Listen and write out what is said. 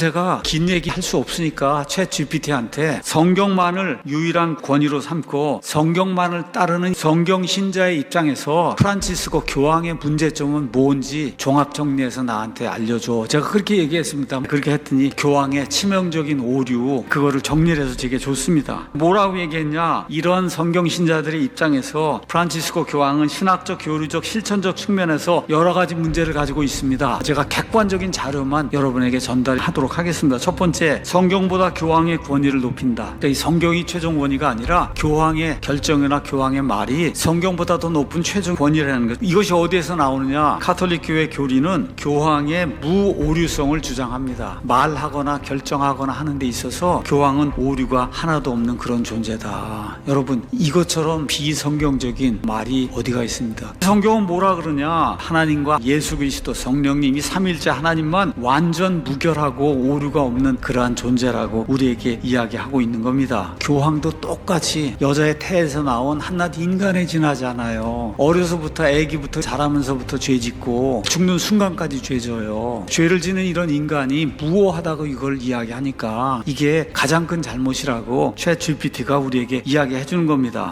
제가 긴 얘기 할 수 없으니까 최 GPT한테 성경만을 유일한 권위로 삼고 성경만을 따르는 성경 신자의 입장에서 프란치스코 교황의 문제점은 뭔지 종합 정리해서 나한테 알려줘. 제가 그렇게 얘기했습니다. 그렇게 했더니 교황의 치명적인 오류 그거를 정리를 해서 제게 줬습니다. 뭐라고 얘기했냐? 이런 성경 신자들의 입장에서 프란치스코 교황은 신학적, 교류적, 실천적 측면에서 여러 가지 문제를 가지고 있습니다. 제가 객관적인 자료만 여러분에게 전달하 도록 하겠습니다. 첫 번째, 성경보다 교황의 권위를 높인다. 그러니까 이 성경이 최종 권위가 아니라 교황의 결정이나 교황의 말이 성경보다 더 높은 최종 권위라는 것. 이것이 어디에서 나오느냐? 카톨릭 교회 교리는 교황의 무오류성을 주장합니다. 말하거나 결정하거나 하는 데 있어서 교황은 오류가 하나도 없는 그런 존재다. 여러분, 이것처럼 비성경적인 말이 어디가 있습니다. 성경은 뭐라 그러냐? 하나님과 예수 그리스도 성령님이 삼일째 하나님만 완전 무결하고 오류가 없는 그러한 존재라고 우리에게 이야기하고 있는 겁니다. 교황도 똑같이 여자의 태에서 나온 한낱 인간에 지나잖아요. 어려서부터 아기부터 자라면서부터 죄 짓고 죽는 순간까지 죄 져요. 죄를 지는 이런 인간이 무오하다고 이걸 이야기하니까 이게 가장 큰 잘못이라고 최 GPT가 우리에게 이야기해 주는 겁니다.